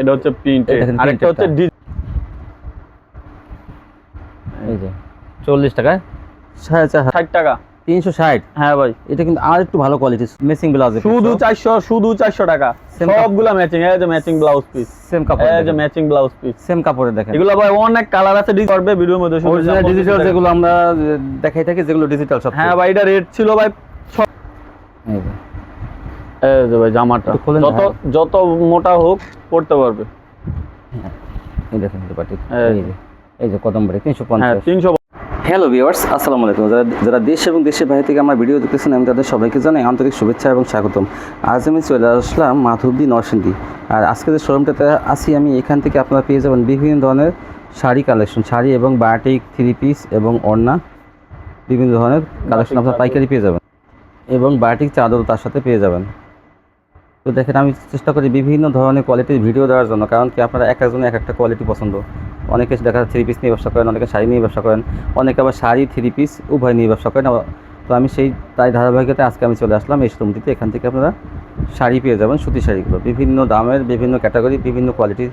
এটা হচ্ছে প্রিন্ট আরেকটা হচ্ছে এই যে চল্লিশ টাকায় সাড়ে ষাট টাকা। তিনশো ষাট। হ্যাঁ ভাই। এটা কিন্তু আর একটু ভালো কোয়ালিটি মেসিং ব্লাউজ শুধু চারশো শুধু চারশো টাকা। সবগুলা ম্যাচিং এই যে ম্যাচিং ব্লাউজ পিস সেম কাপড় এই যে ম্যাচিং ব্লাউজ পিস সেম কাপড়ে দেখেন। এগুলো ভাই অনেক কালার আছে ডিজ করবে ভিডিওর মধ্যে শুধু অরিজিনাল ডিজিটাল যেগুলো আমরা দেখাই থাকি যেগুলো ডিজিটাল সব হ্যাঁ ভাই এটা রেট ছিল ভাই। এই যে। এই যে ভাই জামাটা যত যত মোটা হোক পড়তে পারবে। এই দেখেন দুপাটি এই যে এই যে কদমবাড়ি তিনশো হ্যাঁ পঞ্চাশ তিনশো হ্যালো ভিউয়ার্স আসসালামু আলাইকুম। যারা যারা দেশ এবং দেশের বাইরে থেকে আমার ভিডিও দেখতেছেন আমি তাদের সবাইকে জানাই আন্তরিক শুভেচ্ছা এবং স্বাগতম। আজ আমি চলে আসলাম মাধবদী নরসিংদী। আর আজকে যে শোরুমটাতে আসি আমি এখান থেকে আপনারা পেয়ে যাবেন বিভিন্ন ধরনের শাড়ি কালেকশন শাড়ি এবং বায়োটিক থ্রি পিস এবং ওড়না বিভিন্ন ধরনের কালেকশন আপনারা পাইকারি পেয়ে যাবেন। এবং বাটিক চাদরও তার সাথে পেয়ে যাবেন। তো দেখেন, আমি চেষ্টা করি বিভিন্ন ধরনের কোয়ালিটির ভিডিও দেওয়ার জন্য, কারণ কি আপনারা এক একজনের এক একটা কোয়ালিটি পছন্দ। অনেকে দেখা থ্রি পিস নিয়ে ব্যবসা করেন, অনেকে শাড়ি নিয়ে ব্যবসা করেন, অনেকে আবার শাড়ি থ্রি পিস উভয় নিয়ে ব্যবসা করেন। তো আমি সেই, তাই ধারাবাহিকতায় আজকে আমি চলে আসলাম এই শোরুমটিতে এখান থেকে আপনারা শাড়ি পেয়ে যাবেন, সুতি শাড়িগুলো। বিভিন্ন দামের, বিভিন্ন ক্যাটাগরি বিভিন্ন কোয়ালিটির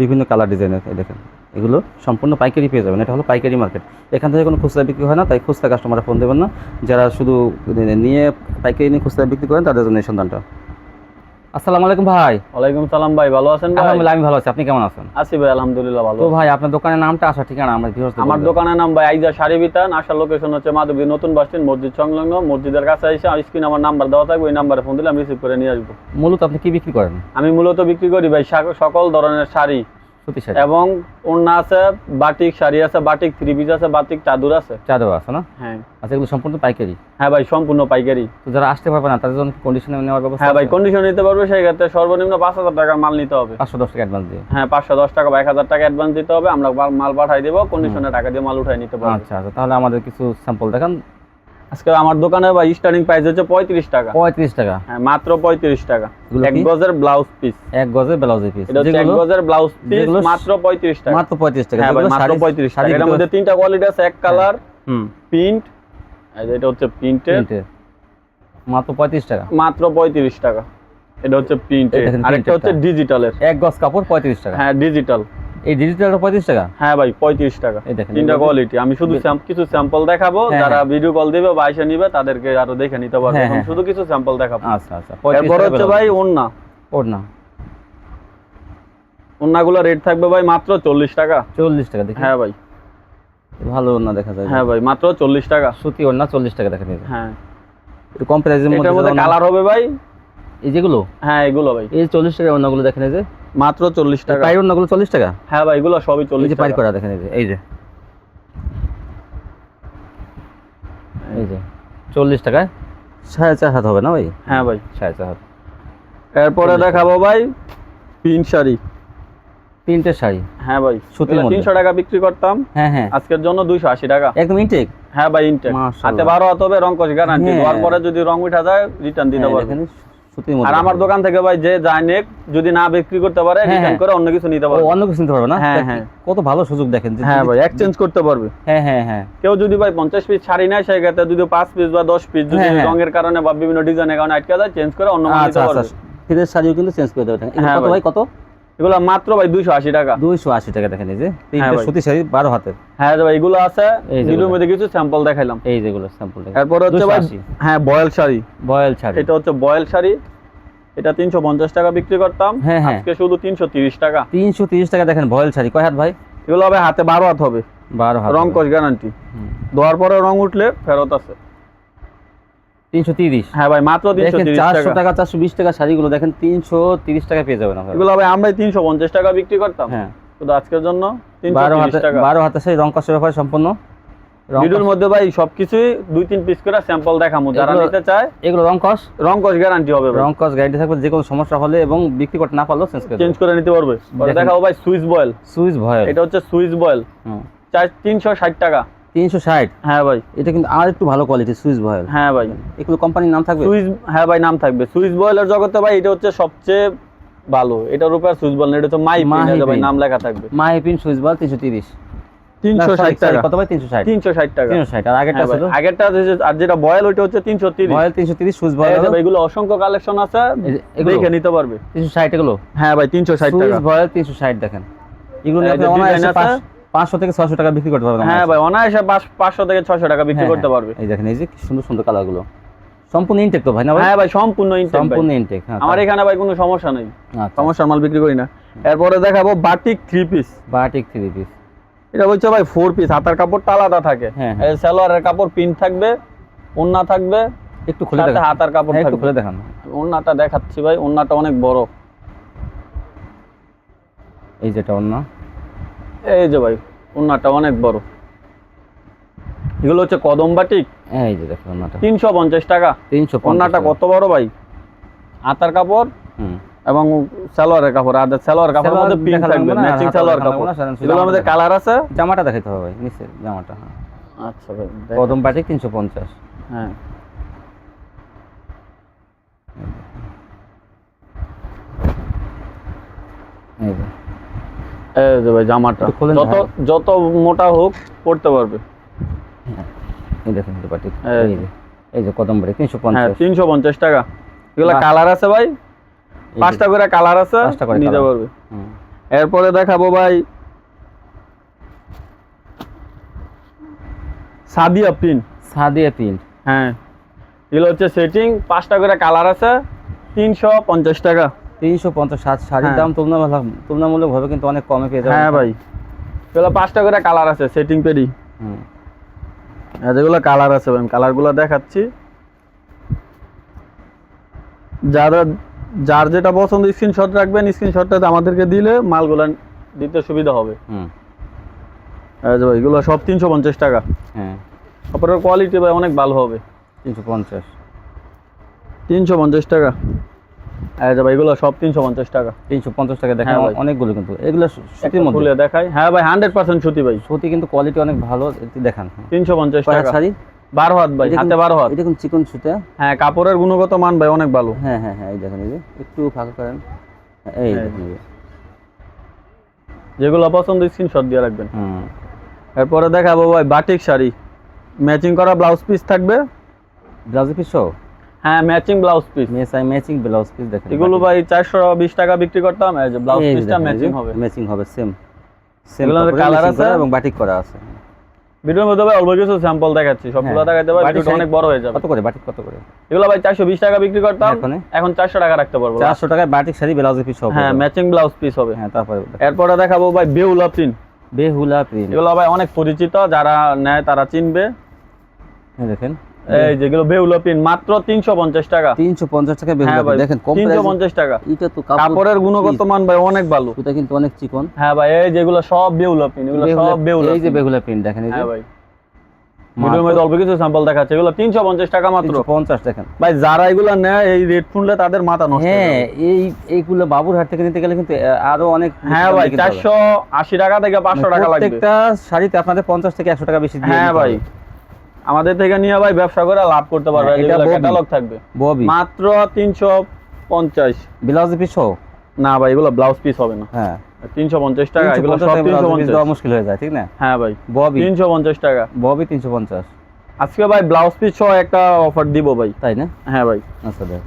বিভিন্ন কালার ডিজাইনের দেখেন, এগুলো সম্পূর্ণ পাইকারি পেয়ে যাবেন। এটা হলো পাইকারি মার্কেট এখান থেকে কোনো খুচরা বিক্রি হয় না, তাই খুচরা কাস্টমাররা ফোন দেবেন না। যারা শুধু নিয়ে পাইকারি নিয়ে খুচরা বিক্রি করেন, তাদের জন্য এই সন্ধানটা। আসসালামু আলাইকুম ভাই। ওয়ালাইকুম সালাম ভাই ভালো আছেন ভাই? আলহামদুলিল্লাহ আমি ভালো আছি। আপনি কেমন আছেন? আছি ভাই আলহামদুলিল্লাহ ভালো তো ভাই আপনার দোকানের নামটা আসা ঠিকানা আমার ভিউয়ার্স আমার দোকানের নাম ভাই আইজা শাড়ি বিতান। আসার লোকেশন হচ্ছে মাধবী নতুন বাস স্ট্যান্ড মসজিদ সংলগ্ন। মসজিদের কাছে এসে স্ক্রিন আমার নাম্বার দেওয়া থাকবে ওই নাম্বারে ফোন দিলে আমি রিসিভ করে নিয়ে আসব। মূলত আপনি কি বিক্রি করেন? আমি মূলত বিক্রি করি ভাই সকল ধরনের শাড়ি। এবং ওড়না আছে বাটিক শাড়ি আছে বাটিক থ্রি পিস আছে বাটিক চাদর আছে। চাদর আছে না? হ্যাঁ। আচ্ছা এগুলো সম্পূর্ণ পাইকারি? হ্যাঁ ভাই সম্পূর্ণ পাইকারি। তো যারা আসতে পারবে না তাদের জন্য কন্ডিশনে নেওয়ার ব্যবস্থা হ্যাঁ ভাই? কন্ডিশন নিতে পারবে সেই ক্ষেত্রে সর্বনিম্ন পাঁচ হাজার টাকার মাল নিতে হবে। পাঁচশো দশ টাকা অ্যাডভান্স দিয়ে? হ্যাঁ পাঁচশো দশ টাকা বা এক হাজার টাকা অ্যাডভান্স দিতে হবে আমরা মাল- মাল পাঠাই দেবো কন্ডিশনে টাকা দিয়ে মাল উঠাই নিতে পারব। আচ্ছা আচ্ছা তাহলে আমাদের কিছু স্যাম্পল দেখান। আজকে আমার দোকানে ভাই স্টার্টিং প্রাইস হচ্ছে পঁয়ত্রিশ টাকা। পঁয়ত্রিশ টাকা। হ্যাঁ মাত্র পঁয়ত্রিশ টাকা। এক? গজের ব্লাউজ পিস এক গজে ব্লাউজের পিস এটা হচ্ছে এক গজের ব্লাউজ পিস মাত্র পঁয়ত্রিশ টাকা। মাত্র পঁয়ত্রিশ টাকা। হ্যাঁ মাত্র পঁয়ত্রিশ টাকা। এর মধ্যে তিনটা কোয়ালিটি আছে এক কালার হুম। প্রিন্ট এটা হচ্ছে প্রিন্টের মাত্র পঁয়ত্রিশ টাকা। মাত্র পঁয়ত্রিশ টাকা। এটা হচ্ছে প্রিন্টের এটা আরেকটা হচ্ছে ডিজিটালের এক গজ কাপড় পঁয়ত্রিশ টাকা। হ্যাঁ ডিজিটাল এই ডিজিটালটা পঁয়ত্রিশ টাকা? হ্যাঁ ভাই পঁয়ত্রিশ টাকা। এই দেখেন তিনটা কোয়ালিটি আমি শুধু কিছু স্যাম্পল দেখাবো হ্যাঁ, যারা হ্যাঁ। ভিডিও কল দিবে বা এসে নিবে তাদেরকে আরও দেখে নিতে পারবে। হ্যাঁ, হ্যাঁ, শুধু কিছু স্যাম্পল দেখাবো। আচ্ছা আচ্ছা এরপর হচ্ছে ভাই ওন্না ওড়না। ওন্নাগুলো রেট থাকবে ভাই মাত্র চল্লিশ টাকা। চল্লিশ টাকা দেখি হ্যাঁ ভাই। ভালো ওড়না দেখা যায়। হ্যাঁ ভাই মাত্র চল্লিশ টাকা। সুতি ওড়না চল্লিশ টাকা দেখা যায় হ্যাঁ। কম প্রাইসের মধ্যে কালার হবে ভাই। এই যেগুলো? হ্যাঁ এগুলো ভাই। এই চল্লিশ টাকা ওড়নাগুলো দেখেন এই যে। মাত্র চল্লিশ টাকা। পায়ের ওড়নাগুলো চল্লিশ টাকা? হ্যাঁ ভাই এগুলো সবই চল্লিশ যে করা দেখেন এই যে এই যে। এই যে চল্লিশ টাকায় সাড়ে চার হাত হবে না ভাই? হ্যাঁ ভাই। সাড়ে চার হাত। এরপরে দেখাবো ভাই পিন শাড়ি। তিনটে শাড়ি? হ্যাঁ ভাই সুতির মধ্যে। তিনশো টাকা বিক্রি করতাম। হ্যাঁ হ্যাঁ। আজকের জন্য দুইশো আশি টাকা। একদম ইনটেক হ্যাঁ ভাই ইনটেক। হাতে বারো হাত হবে রং কষ গ্যারান্টি হ্যাঁ। পরে যদি রং উঠা যায় রিটার্ন দিতে পারবে। দেখেন সুতির আর আমার দোকান থেকে ভাই যে যায় নেক যদি না বিক্রি করতে পারে হ্যাঁ, রিটার্ন হ্যাঁ। করে অন্য কিছু নিতে পারবে। অন্য কিছু নিতে পারবে না? হ্যাঁ, হ্যাঁ। কত ভালো সুযোগ দেখেন যে হ্যাঁ ভাই এক্সচেঞ্জ করতে পারবে। হ্যাঁ হ্যাঁ হ্যাঁ। কেউ যদি ভাই পঞ্চাশ পিস শাড়ি নেয় সেই ক্ষেত্রে যদি পাঁচ পিস বা দশ পিস যদি। রঙের কারণে বা বিভিন্ন ডিজাইনের কারণে আটকে যায় চেঞ্জ করে অন্য মাল আচ্ছা নিতে আচ্ছা। পারবে শাড়িও কিন্তু চেঞ্জ করে দেবে। কত ভাই। ভাই কত? এগুলো মাত্র ভাই দুইশো আশি টাকা। দুইশো আশি টাকা দেখেন এই যে তিনটে হ্যাঁ সুতি শাড়ি বারো হাতের। হ্যাঁ ভাই এগুলো আছে। মধ্যে কিছু স্যাম্পল দেখাইলাম। এই যেগুলো স্যাম্পল এরপরে হচ্ছে ভাই হ্যাঁ বয়েল শাড়ি। বয়েল শাড়ি। এটা হচ্ছে বয়েল শাড়ি। এটা তিনশো পঞ্চাশ টাকা বিক্রি করতাম। হ্যাঁ, হ্যাঁ। আজকে শুধু তিনশো তিরিশ টাকা। তিনশো তিরিশ টাকা দেখেন বয়েল শাড়ি। কয় হাত ভাই? এগুলো হবে হাতে বারো হাত হবে। বারো হাত রং কস গ্যারান্টি ধোয়ার পরে রং উঠলে ফেরত আছে। হ্যাঁ ভাই মাত্র তিনশো দেখেন তিরিশ টাকা টাকা চারশো বিশ টাকা শাড়িগুলো দেখেন তিনশো তিরিশ টাকা পেয়ে যাবেন আপনারা। এগুলো হবে আমরা তিনশো পঞ্চাশ টাকা বিক্রি করতাম। হ্যাঁ। শুধু আজকের জন্য তিনশো বারো তিরিশ হাতে টাকা। বারো হাতে শাড়ি রং কষের ব্যাপারে সম্পূর্ণ ভিডিওর মধ্যে ভাই সবকিছুই দুই তিন পিস করে স্যাম্পল দেখামু। যারা নিতে চায় এগুলো গ্যারান্টি হবে গ্যারান্টি থাকবে যে কোনো সমস্যা হলে এবং বিক্রি করতে না পারলেও চেঞ্জ করে চেঞ্জ করে নিতে পারবে। পরে দেখাবো ভাই সুইচ বয়েল সুইচ ভয়েল এটা হচ্ছে সুইচ বয়েল চার তিনশো ষাট টাকা। তিনশো ষাট? হ্যাঁ ভাই। এটা কিন্তু আর একটু ভালো কোয়ালিটি সুইচ ভয়েল হ্যাঁ ভাই। এগুলো কোম্পানির নাম থাকবে? সুইচ হ্যাঁ ভাই নাম থাকবে। সুইচ বয়েলের জগতে ভাই এটা হচ্ছে সবচেয়ে ভালো। এটার উপর সুইচ বয়েল না এটা হচ্ছে মাই ভাই নাম লেখা থাকবে। মাহিপিন সুইচ বয়েল তিনশো তিরিশ। তিনশো ষাট টাকা। কত ভাই? তিনশো ষাট। তিনশো ষাট টাকা। তিনশো ষাট আর আগেরটা হ্যাঁ ছিল? আগেরটা আর যেটা বয়েল ওইটা হচ্ছে তিনশো তিরিশ। রয়্যাল তিনশো তিরিশ সুইচ বয়েল এগুলো অসংখ্য কালেকশন আছে দেখে নিতে পারবে। তিনশো ষাট এগুলো? হ্যাঁ ভাই তিনশো ষাট টাকা। বয়েল তিনশো ষাট দেখেন। এগুলো নিয়ে আপনি অনায়াসে design আছে। পাঁচ- পাঁচশো থেকে ছশো টাকা বিক্রি করতে পারবেন হ্যাঁ। ভাই অনায়াসে পাঁচ- পাঁচশো থেকে ছয়শো টাকা বিক্রি হ্যাঁ, করতে হ্যাঁ। পারবে। এই দেখেন এই যে সুন্দর সুন্দর কালারগুলো। সম্পূর্ণ ইনটেক তো ভাই না ভাই? হ্যাঁ ভাই সম্পূর্ণ intake সম্পূর্ণ ইনটেক হ্যাঁ আমার এখানে ভাই কোনো সমস্যা নেই। আচ্ছা। সমস্যার মাল বিক্রি করি না। এরপরে দেখাবো batik three piece batik three piece এটা হচ্ছে ভাই ফোর পিস হাতার কাপড়টা আলাদা থাকে। হ্যাঁ, এই সালোয়ারের কাপড় পিন থাকবে ওন্না থাকবে একটু খুলে দেখান। হাতার কাপড় একটু খুলে দেখান। ওন্নাটা দেখাচ্ছি ভাই ওন্নাটা অনেক বড়। এই যেটা অন্য এই যে ভাই ওন্নাটা অনেক বড়। এগুলো হচ্ছে কদম বাটিক? এই যে অন্যটা তিনশো পঞ্চাশ টাকা। তিনশো ওন্নাটা কত বড় ভাই? হাতার কাপড় হুম। এবং সালোয়ারের কাপড়। আর সালোয়ার কাপড়ের মধ্যে দেখা থাকবে ম্যাচিং সালোয়ার কাপড়। এগুলোর মধ্যে কালার আছে? জামাটা দেখাইতে হবে ভাই নিচে জামাটা হ্যাঁ। আচ্ছা ভাই দেখ- কদম বাটিক তিনশো পঞ্চাশ। হ্যাঁ। এই এই যে ভাই জামাটা যত যত মোটা হোক পড়তে পারবে। এই দেখেন যে এই এই যে এই যে কদম হ্যাঁ পঞ্চাশ। তিনশো পঞ্চাশ টাকা। এগুলো কালার আছে ভাই? পাঁচটা করে কালার আছে নিতে পারবে। এরপরে দেখাবো ভাই সাদিয়া পিন সাদিয়া প্রিন্ট। হ্যাঁ এগুলো হচ্ছে সেটিং পাঁচটা করে কালার আছে তিনশো পঞ্চাশ টাকা। তিনশো পঞ্চাশ শাড়ির হ্যাঁ। দাম তুলনা তুলনামূলক ভাবে কিন্তু অনেক কমে পেয়ে যাবেন। হ্যাঁ ভাই। এগুলো পাঁচটা করে কালার আছে সেটিং পেডি হুম। যেগুলো কালার আছে ভাই কালারগুলো দেখাচ্ছি। যারা যার যেটা পছন্দ স্ক্রিনশট রাখবেন স্ক্রিনশটটা আমাদেরকে দিলে মালগুলো দিতে সুবিধা হবে। হুম। ভাই এগুলো সব তিনশো পঞ্চাশ টাকা। হ্যাঁ। কাপড়ের কোয়ালিটি ভাই অনেক ভালো হবে। তিনশো পঞ্চাশ। তিনশো পঞ্চাশ টাকা। ভাই এগুলো সব তিনশো পঞ্চাশ টাকা। তিনশো পঞ্চাশ টাকা হ্যাঁ। অনেকগুলো কিন্তু। এগুলো সুতির মধ্যে। খুলে দেখাই। হ্যাঁ ভাই হান্ড্রেড পার্সেন্ট সুতি ভাই। সুতি কিন্তু কোয়ালিটি অনেক ভালো দেখান। তিনশো পঞ্চাশ টাকা। শাড়ি? বারো হাত ভাই হাতে বারো হাত। এটা কিন্তু চিকন সুতা হ্যাঁ? কাপড়ের গুণগত মান ভাই অনেক ভালো। হ্যাঁ হ্যাঁ হ্যাঁ এই দেখেন এই একটু ফাঁকা করেন। এই হ্যাঁ। যেগুলো পছন্দ স্ক্রিনশট দিয়ে রাখবেন। এরপরে দেখাবো ভাই বাটিক শাড়ি। ম্যাচিং করা ব্লাউজ পিস থাকবে। ব্লাউজ পিস সহ? হ্যাঁ ম্যাচিং ব্লাউজ পিস মেসাই ম্যাচিং ব্লাউজ পিস দেখেন। এগুলো ভাই চারশো বিশ টাকা বিক্রি করতাম এই যে ব্লাউজ পিসটা ম্যাচিং হবে। ম্যাচিং হবে সেম সেম colour আছে? এবং বাটিক করা আছে। ভিডিওর মধ্যে ভাই অল্প কিছু স্যাম্পল দেখাচ্ছি সবগুলো। দেখাতে ভাই ভিডিওটা অনেক বড় হয়ে যাবে। কত করে? বাটিক কত করে? এগুলো ভাই চারশো বিশ টাকা বিক্রি করতাম এখনে? এখন চারশো টাকা রাখতে পারব। চারশো টাকায় বাটিক শাড়ি ব্লাউজ পিস হবে। হ্যাঁ ম্যাচিং ব্লাউজ পিস হবে। হ্যাঁ তারপরে এরপরে দেখাবো ভাই বেহুলা প্রিন্ট বেহুলা প্রিন্ট এগুলো ভাই অনেক পরিচিত যারা নেয় তারা চিনবে। দেখেন। এই যেগুলো মাত্র তিনশো পঞ্চাশ টাকা। তিনশো পঞ্চাশ টাকা বেহুলা হ্যাঁ দেখেন কম তিনশো price- পঞ্চাশ টাকা। এটা তো কাপড়ের গুণগত মান ভাই অনেক ভালো। সুতা কিন্তু অনেক চিকন। হ্যাঁ ভাই এই যেগুলো সব এগুলো সব বেউলা এই যে দেখেন এই যে। হ্যাঁ ভাই। ভিডিওর মধ্যে অল্প কিছু স্যাম্পল দেখাচ্ছে এগুলো তিনশো পঞ্চাশ টাকা মাত্র। তিনশো পঞ্চাশ দেখেন। ভাই যারা এগুলো নেয় এই রেট শুনলে তাদের মাথা নষ্ট হয়ে এই এইগুলো বাবুরহাট থেকে নিতে গেলে কিন্তু আরও অনেক হ্যাঁ ভাই কিনতে হবে। চারশো আশি টাকা থেকে পাঁচশো টাকা লাগবে। প্রত্যেকটা শাড়িতে আপনাদের পঞ্চাশ থেকে একশো টাকা বেশি দিয়ে হ্যাঁ ভাই। আমাদের থেকে নিয়ে ভাই ব্যবসা করে লাভ করতে পারবে হ্যাঁ, এটা ক্যাটালগ থাকবে। ববি। মাত্র তিনশো পঞ্চাশ। ব্লাউজ পিস সহ? না ভাই এগুলো ব্লাউজ পিস হবে না। হ্যাঁ। তিনশো পঞ্চাশ টাকা এগুলো সব টাকা তিনশো blouse piece পঞ্চাশ দেওয়া মুশকিল হয়ে যায় ঠিক না? হ্যাঁ ভাই ববি। তিনশো পঞ্চাশ টাকা। ববি তিনশো পঞ্চাশ। আজকে ভাই ব্লাউজ পিস সহ একটা অফার দিব ভাই। তাই না? হ্যাঁ ভাই। আচ্ছা দেখ।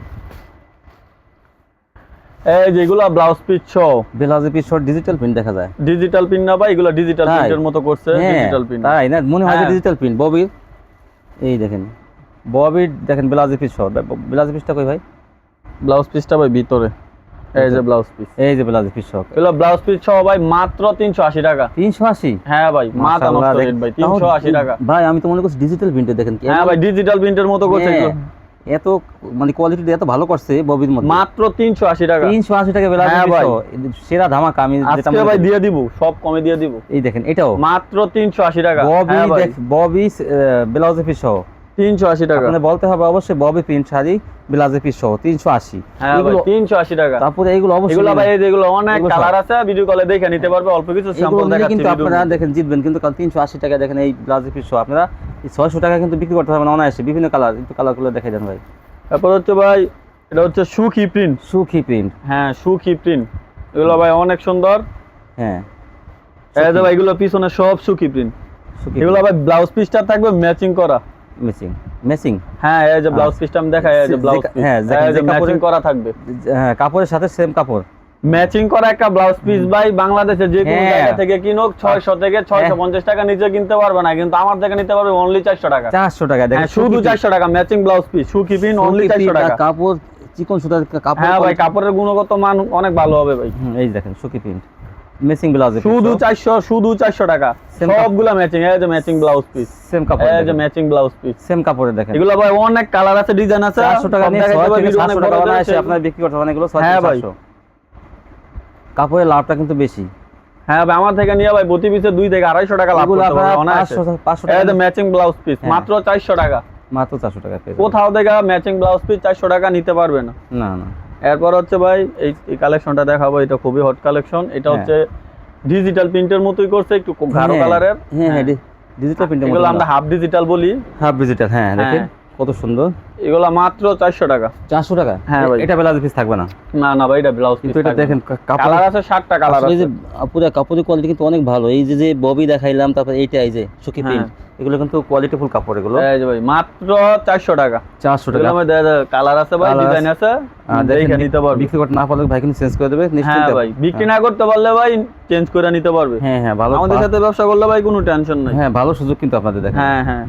এই যেগুলো ব্লাউজ পিস সহ। ব্লাউজ পিস সহ ডিজিটাল প্রিন্ট দেখা যায়। ডিজিটাল প্রিন্ট না ভাই এগুলো ডিজিটাল? প্রিন্টের মতো করছে হ্যাঁ ডিজিটাল প্রিন্ট তাই না? মনে হয় হ্যাঁ। ডিজিটাল প্রিন্ট ববির এই দেখেন ববির দেখেন ব্লাউজ পিস সহ। ব্লাউজ পিসটা কই ভাই? ব্লাউজ পিসটা ভাই ভিতরে। এই যে ব্লাউজ পিস এই যে ব্লাউজ পিস সহ। এগুলো ব্লাউজ পিস সহ ভাই মাত্র তিনশো আশি টাকা। তিনশো আশি? হ্যাঁ ভাই মাত্র নষ্ট রেট ভাই তিনশো তাও আশি টাকা। ভাই আমি তো মনে করছি ডিজিটাল প্রিন্টে দেখেন হ্যাঁ ভাই ডিজিটাল প্রিন্টের মতো করছে হ্যাঁ। এত মানে কোয়ালিটি এত ভালো করছে ববির মধ্যে। মাত্র তিনশো আশি টাকা। তিনশো আশি টাকা ব্লাউজ হ্যাঁ ভাই। সেরা ধামাকা আমি যেটা আজকে ভাই দিয়ে দিব সব কমে দিয়ে দিব। এই দেখেন এটাও। মাত্র তিনশো আশি টাকা। ববি হ্যাঁ দেখ ববি ব্লাউজ পিস সহ। তিনশো আশি টাকা। আপনাদের বলতে হবে অবশ্যই ববি প্রিন্ট শাড়ি ব্লাউজ পিস সহ তিনশো আশি। হ্যাঁ ভাই এগুলো তিনশো আশি টাকা। তারপরে এইগুলো অবশ্যই এগুলো ভাই এই যেগুলো অনেক কালার আছে ভিডিও কলে দেখে নিতে পারবে অল্প কিছু স্যাম্পল দেখাচ্ছি কিন্তু আপনারা দেখেন জিতবেন। কিন্তু কারণ তিনশো আশি টাকা দেখেন এই ব্লাউজ পিস সহ আপনারা এই ছয়শো টাকা কিন্তু বিক্রি করতে পারবেন অনায়াসে বিভিন্ন কালার একটু কালারগুলো দেখে দেন ভাই। তারপর হচ্ছে ভাই এটা হচ্ছে সুখী প্রিন্ট সুখী প্রিন্ট হ্যাঁ সুখী প্রিন্ট এগুলো ভাই অনেক সুন্দর। হ্যাঁ। এই যে ভাই এগুলো পিছনে সব সুখি প্রিন্ট এগুলো ভাই ব্লাউজ পিসটা থাকবে ম্যাচিং করা। মেসিং মেসিং হ্যাঁ এই যে ব্লাউজ পিসটা আমি দেখাই এই যে ব্লাউজ হ্যাঁ, ম্যাচিং করা থাকবে। হ্যাঁ কাপড়ের সাথে সেম কাপড়। ম্যাচিং করা একটা ব্লাউজ পিস ভাই বাংলাদেশে যে কোনো হ্যাঁ। জায়গা থেকে কিনুক ছয়শো থেকে ছয়শো পঞ্চাশ টাকা নিচে কিনতে পারবে না কিন্তু আমার থেকে নিতে পারবে অনলি চারশো টাকা। চারশো টাকা দেখেন হ্যাঁ, শুধু চারশো টাকা ম্যাচিং ব্লাউজ পিস সুখি পিন অনলি চারশো টাকা। কাপড় চিকন সুতার কাপড় হ্যাঁ ভাই কাপড়ের গুণগত মান অনেক ভালো হবে ভাই। এই দেখেন সুকি প্রিন্ট মেসিং ব্লাউজ শুধু চারশো শুধু চারশো টাকা। সবগুলা ম্যাচিং এই যে ম্যাচিং ব্লাউজ পিস সেম কাপড় এই যে ম্যাচিং ব্লাউজ পিস সেম কাপড়ে দেখেন। এগুলো ভাই অনেক কালার আছে ডিজাইন আছে। চারশো টাকা নিয়ে দেখাইতে ছয় পারবি, থেকে video অনেক সাতশো বড় টাকা হয়ে বানায়। আপনার বিক্রি করতে অনেকগুলো ছয় হ্যাঁ থেকে ভাই। কাপড়ের লাভটা কিন্তু বেশি। হ্যাঁ ভাই আমার থেকে নিয়ে ভাই প্রতি পিসে দুই থেকে আড়াইশো টাকা লাভ করতে পারবে। পাঁচশো টাকা ম্যাচিং ব্লাউজ পিস হ্যাঁ। মাত্র চারশো টাকা। মাত্র চারশো টাকা কোথাও থেকে ম্যাচিং ব্লাউজ পিস চারশো টাকা নিতে পারবে না। না না। এরপর হচ্ছে ভাই এই কালেকশনটা দেখাবো এটা খুবই হট কালেকশন এটা হ্যাঁ। হচ্ছে ডিজিটাল প্রিন্টের মতোই করছে একটু খুব গাঢ় হ্যাঁ, কালারের হ্যাঁ হ্যাঁ ডিজিটাল প্রিন্টের এগুলো আমরা হাফ ডিজিটাল বলি। হাফ ডিজিটাল হ্যাঁ দেখেন। হ্যাঁ। কত সুন্দর? এগুলো মাত্র চারশো টাকা। চারশো টাকা? হ্যাঁ ভাই। এটা ব্লাউজ পিস থাকবে না? না না ভাই এটা ব্লাউজ কিন্তু এটা দেখেন কালার আছে ষাটটা কালার আছে যে পুরো কাপড়ের কোয়ালিটি কিন্তু অনেক ভালো। এই যে যে ববি দেখাইলাম তারপর এইটা এই যে হ্যাঁ। প্রিন্ট এগুলো কিন্তু কোয়ালিটিফুল কাপড় এগুলো। এই যে ভাই মাত্র চারশো টাকা। চারশো টাকা। মধ্যে কালার আছে ভাই ডিজাইন আছে দেখে নিতে পারবে। বিক্রি করতে না পারলে ভাই কিন্তু চেঞ্জ করে দেবে হ্যাঁ ভাই বিক্রি না করতে পারলে ভাই চেঞ্জ করে নিতে পারবে। হ্যাঁ হ্যাঁ ভালো আমাদের সাথে ব্যবসা করলে ভাই কোনো টেনশন নাই। হ্যাঁ ভালো সুযোগ কিন্তু আপনাদের দেখেন। হ্যাঁ হ্যাঁ।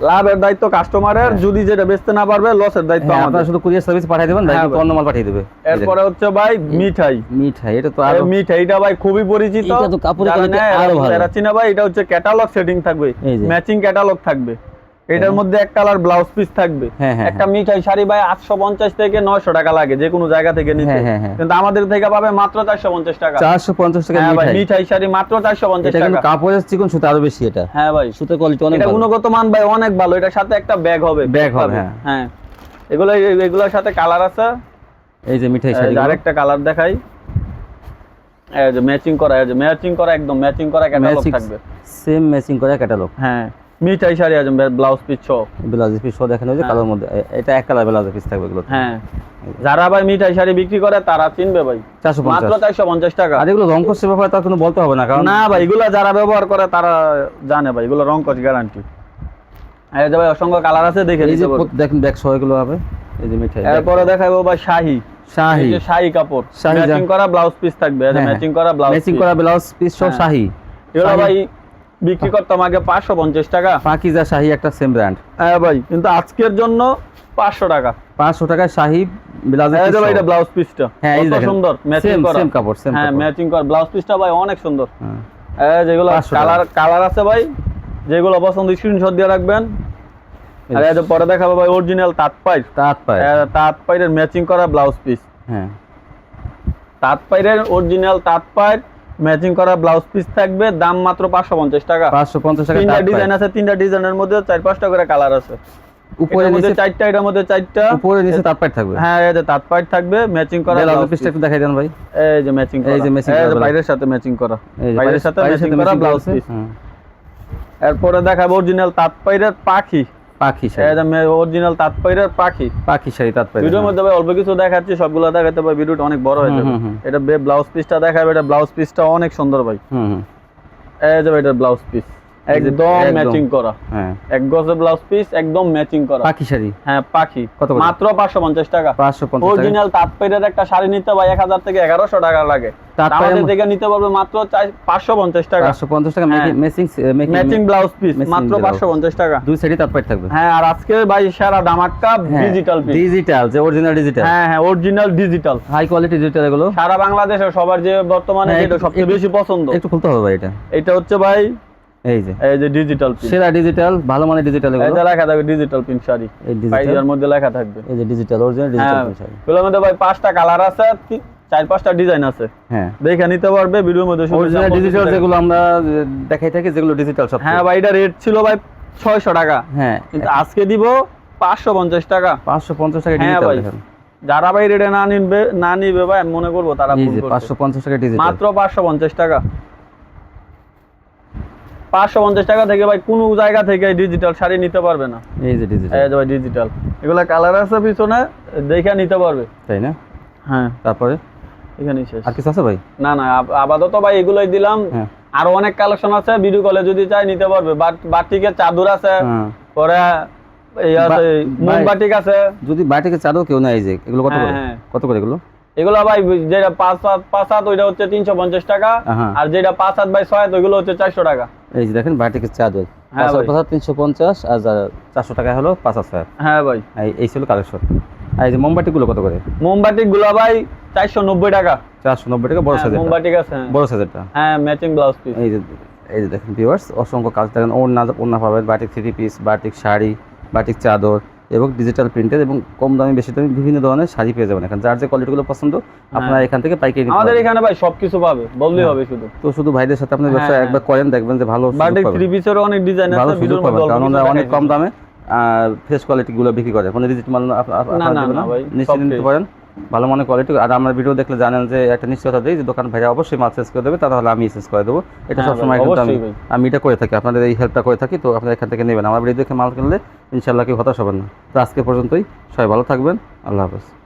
লাভের দায়িত্ব কাস্টমারের যদি যেটা বেচতে না পারবে লসের দায়িত্ব হ্যাঁ, আপনারা শুধু কুরিয়ার সার্ভিস পাঠিয়ে দেবেন ভাই হ্যাঁ। অন্য মাল পাঠিয়ে দেবে। এরপরে হচ্ছে ভাই মিঠাই। মিঠাই এটা তো আর মিঠাই মিঠাইটা ভাই খুবই পরিচিত। এটা তো কাপড়ের কোয়ালিটি আরও ভালো। এরা চিনা ভাই এটা হচ্ছে ক্যাটালগ সেটিং থাকবে। ম্যাচিং ক্যাটালগ থাকবে। এটার মধ্যে এক কালার ব্লাউজ পিস থাকবে। হ্যাঁ, হ্যাঁ, একটা মিঠাই শাড়ি ভাই আটশো পঞ্চাশ থেকে নয়শো টাকা লাগে যে কোনো জায়গা থেকে নিতে। হ্যাঁ, হ্যাঁ, হ্যাঁ। কিন্তু আমাদের থেকে পাবে মাত্র চারশো পঞ্চাশ টাকা। চারশো পঞ্চাশ টাকা হ্যাঁ ভাই মিঠাই। শাড়ি মাত্র চারশো পঞ্চাশ টাকা। কাপড়ের চিকন সুতা আরও বেশি এটা। হ্যাঁ ভাই। সুতার কোয়ালিটি অনেক এটা গুণগত মান ভাই অনেক ভালো। এটার সাথে একটা ব্যাগ হবে। Bag হবে, হ্যাঁ। হ্যাঁ। এগুলো এগুলোর সাথে কালার আছে। এই যে মিঠাই শাড়ি আরেকটা কালার দেখাই। এই যে ম্যাচিং করা এই যে ম্যাচিং করা একদম ম্যাচিং করা ক্যাটালগ থাকবে। সেম ম্যাচিং করা ক্যাটালগ হ্যাঁ। মিঠাই শাড়ি আছে ব্লাউজ পিস সহ। ব্লাউজ পিস সহ দেখানো হয়েছে হ্যাঁ। কালোর মধ্যে এটা এক কালার ব্লাউজ পিস থাকবে এগুলো হ্যাঁ। যারা ভাই মিঠাই শাড়ি বিক্রি করে তারা চিনবে ভাই। মাত্র চারশো পঞ্চাশ টাকা। আর এগুলো রং করছে ব্যাপারে তার কোনো বলতে হবে না কারণ না ভাই এগুলো যারা ব্যবহার করে তারা জানে ভাই এগুলো রং কস গ্যারান্টি এই যে ভাই অসংখ্য কালার আছে দেখে এই যে দেখেন ব্যাগ সহ এগুলো হবে। এই যে মিঠাই এরপরে দেখাবো ভাই শাহি। শাহি। এই যে শাহি কাপড়। ম্যাচিং করা ব্লাউজ পিস থাকবে ম্যাচিং করা ব্লাউজ ম্যাচিং করা ব্লাউজ পিস হ্যাঁ। শাহি। এগুলো ভাই বিক্রি করতাম আগে পাঁচশো পঞ্চাশ টাকা। পাকিজা শাহি একটা সেম ব্র্যান্ড হ্যাঁ ভাই কিন্তু আজকের জন্য পাঁচশো টাকা। পাঁচশো টাকায় শাহি ব্লাউজ এটা পিসটা হ্যাঁ সুন্দর ম্যাচিং করা। সেম কাপড় সেম হ্যাঁ ম্যাচিং করা। ব্লাউজ পিসটা ভাই অনেক সুন্দর। হ্যাঁ। যেগুলো কালার কালার আছে ভাই যেগুলো পছন্দ স্ক্রিনশট দিয়ে রাখবেন। আর এই যে পরে দেখাবো ভাই অরিজিনাল তাঁত পাইর তাঁত পায় তাঁত পাইরের ম্যাচিং করা ব্লাউজ পিস হ্যাঁ। তাঁত পাইরের অরিজিনাল তাঁত পাইর ম্যাচিং করা ব্লাউজ পিস থাকবে দাম মাত্র পাঁচশো পঞ্চাশ টাকা। পাঁচশো পঞ্চাশ টাকা তিনটা ডিজাইন আছে তিনটা ডিজাইনের মধ্যে চার পাঁচটা করে কালার আছে। উপরে নিচে চারটা এটার মধ্যে চারটা। উপরে নিচে তাঁত পায় থাকবে? হ্যাঁ এই যে তাঁত পাইর থাকবে ম্যাচিং করা ব্লাউজ পিসটা একটু দেখাই দেন ভাই। এই যে ম্যাচিং করা। এই যে ম্যাচিং করা বাইরের সাথে ম্যাচিং করা। এই বাইরের সাথে ম্যাচিং করা ব্লাউজ পিস। এরপরে দেখাবো অরিজিনাল তাঁত পাইরের পাখি। পাখি শাড়ি। যে অরিজিনাল তাঁত পাখি। পাখি শাড়ি তাঁত ভিডিওর মধ্যে ভাই অল্প কিছু দেখাচ্ছি সবগুলো দেখাতে ভাই ভিডিওটা অনেক বড় হয়ে যাবে। এটা ব্লাউজ পিসটা দেখাবে এটা ব্লাউজ পিসটা অনেক সুন্দর ভাই। হুম হুম। এই যাবে এটা ব্লাউজ পিস একদম। ম্যাচিং করা। হ্যাঁ। এক গজের ব্লাউজ পিস একদম ম্যাচিং করা। পাখি শাড়ি? হ্যাঁ পাখি। কত মাত্র পাঁচশো পঞ্চাশ টাকা। পাঁচশো পঞ্চাশ টাকা। অরিজিনাল তাঁতপাইরের একটা শাড়ি নিতে ভাই থেকে এগারোশো টাকা লাগে। আমাদের থেকে নিতে পারবে মাত্র পাঁচশো পঞ্চাশ টাকা। পাঁচশো পঞ্চাশ টাকা। মেসিং ম্যাচিং ব্লাউজ পিস মাত্র blouse। পাঁচশো পঞ্চাশ টাকা। দুই সাইডে তাঁত পাইট থাকবে। হ্যাঁ আর আজকে ভাই সারা দামাক্কা ডিজিটাল পিস ডিজিটাল যে অরিজিনাল ডিজিটাল হ্যাঁ হ্যাঁ original digital high quality digital এগুলো। সারা বাংলাদেশে সবার যে বর্তমানে হ্যাঁ, যেটা সবচেয়ে বেশি পছন্দ। একটু খুলতে হবে ভাই এটা। এটা হচ্ছে ভাই এই যে। এই যে ডিজিটাল পিন সেরা ডিজিটাল ভালো মানের ডিজিটাল এগুলো। এটা লেখা থাকবে ডিজিটাল শাড়ি। এই ডিজিটাল মধ্যে লেখা থাকবে। এই যে ডিজিটাল অরিজিনাল হ্যাঁ। ডিজিটাল শাড়ি। এগুলোর মধ্যে ভাই পাঁচটা কালার আছে চার পাঁচটা ডিজাইন আছে। হ্যাঁ। দেখে নিতে পারবে ভিডিওর মধ্যে অরিজিনাল ডিজিটাল যেগুলো আমরা দেখাই থাকি যেগুলো ডিজিটাল সব। হ্যাঁ ভাই এটা রেট ছিল ভাই ছয়শো টাকা। হ্যাঁ। কিন্তু আজকে দিব পাঁচশো পঞ্চাশ টাকা। পাঁচশো পঞ্চাশ টাকা হ্যাঁ ডিজিটাল ভাই। যারা ভাই রেটে না নিবে না নিবে ভাই আমি মনে করব তারা এই ভুল যে করছে। পাঁচশো পঞ্চাশ টাকা ডিজিটাল মাত্র পাঁচশো পঞ্চাশ টাকা। পাঁচশো পঞ্চাশ টাকা থেকে ভাই কোনো জায়গা থেকে ডিজিটাল শাড়ি নিতে পারবে না। এই যে ডিজিটাল এই যে ভাই ডিজিটাল এগুলা কালার আছে পিছনে দেখে নিতে পারবে। তাই না? হ্যাঁ। তারপরে? এখানেই শেষ। আর কিছু আছে ভাই? না না আপাতত ভাই এগুলোই দিলাম। হ্যাঁ। আরও অনেক কালেকশন আছে ভিডিও কলে যদি চাই নিতে পারবে। বাট- বাটিকের চাদর আছে হ্যাঁ। পরে এই আছে বাটিক যদি বাটিকে চাদর কেউ নেয় এই যে এগুলো কত হ্যাঁ, করে। কত করে এগুলো? এগুলো ভাই যেটা পাঁচ হাত পাঁচ হাত ওইটা হচ্ছে তিনশো পঞ্চাশ টাকা। হ্যাঁ। আর যেটা পাঁচ হাত বাই ছয় ওইগুলো হচ্ছে চারশো টাকা। এই যে দেখেন বাটিকের চাদর। হ্যাঁ পাঁচ ভাই। হাজার তিনশো পঞ্চাশ আর চারশো টাকা হলো পাঁচ হাজার হ্যাঁ ভাই। এই ছিল কালেকশন আর এই যে মোমবাতিগুলো কত করে? মোমবাটিকগুলো ভাই চারশো নব্বই টাকা। চারশো নব্বই টাকা বড় হ্যাঁ, সাইজের মোমবাটিক আছে হ্যাঁ। বড় সাইজেরটা হ্যাঁ ম্যাচিং ব্লাউজ পিস এই যে এই যে দেখেন ভিউয়ার্স অসংখ্য কাজ দেখেন ওড়না ওড়না পাবেন batik three piece batik sari batik চাদর। এবং ডিজিটাল প্রিন্টের এবং কম দামে বেশি দামে বিভিন্ন ধরনের শাড়ি পেয়ে যাবেন এখানে। যার যে কোয়ালিটিগুলো পছন্দ আপনারা এখান থেকে পাইকারি নিতে আমাদের এখানে ভাই সবকিছু পাবে বললেই হ্যাঁ। হবে শুধু। তো শুধু ভাইদের সাথে আপনি ব্যবসা হ্যাঁ, একবার করেন দেখবেন যে ভালো বাটিক থ্রি পিসের অনেক ডিজাইন ভালো আছে ভিডিওর পাবেন মধ্যে কারণ আমরা অনেক কম। দামে ফেস কোয়ালিটি গুলো বিক্রি করে। কোনো রিজিট মাল না, আপনারা দেবেন নিশ্চিত নিতে পারেন। ভালো মনে কোয়ালিটি আর আমার ভিডিও দেখলে জানেন যে একটা নিশ্চয়তা দিই যে দোকান ভাইরা অবশ্যই মাল চেঞ্জ করে দেবে তাহলে আমি চেঞ্জ করে দেবো। এটা হ্যাঁ সবসময় কিন্তু আমি আমি এটা করে থাকি আপনাদের এই হেল্পটা করে থাকি তো আপনারা এখান থেকে নেবেন। আমার ভিডিও দেখে মাল কিনলে ইনশাল্লাহ কেউ হতাশ হবেন না। তো আজকে পর্যন্তই সবাই ভালো থাকবেন আল্লাহ হাফেজ।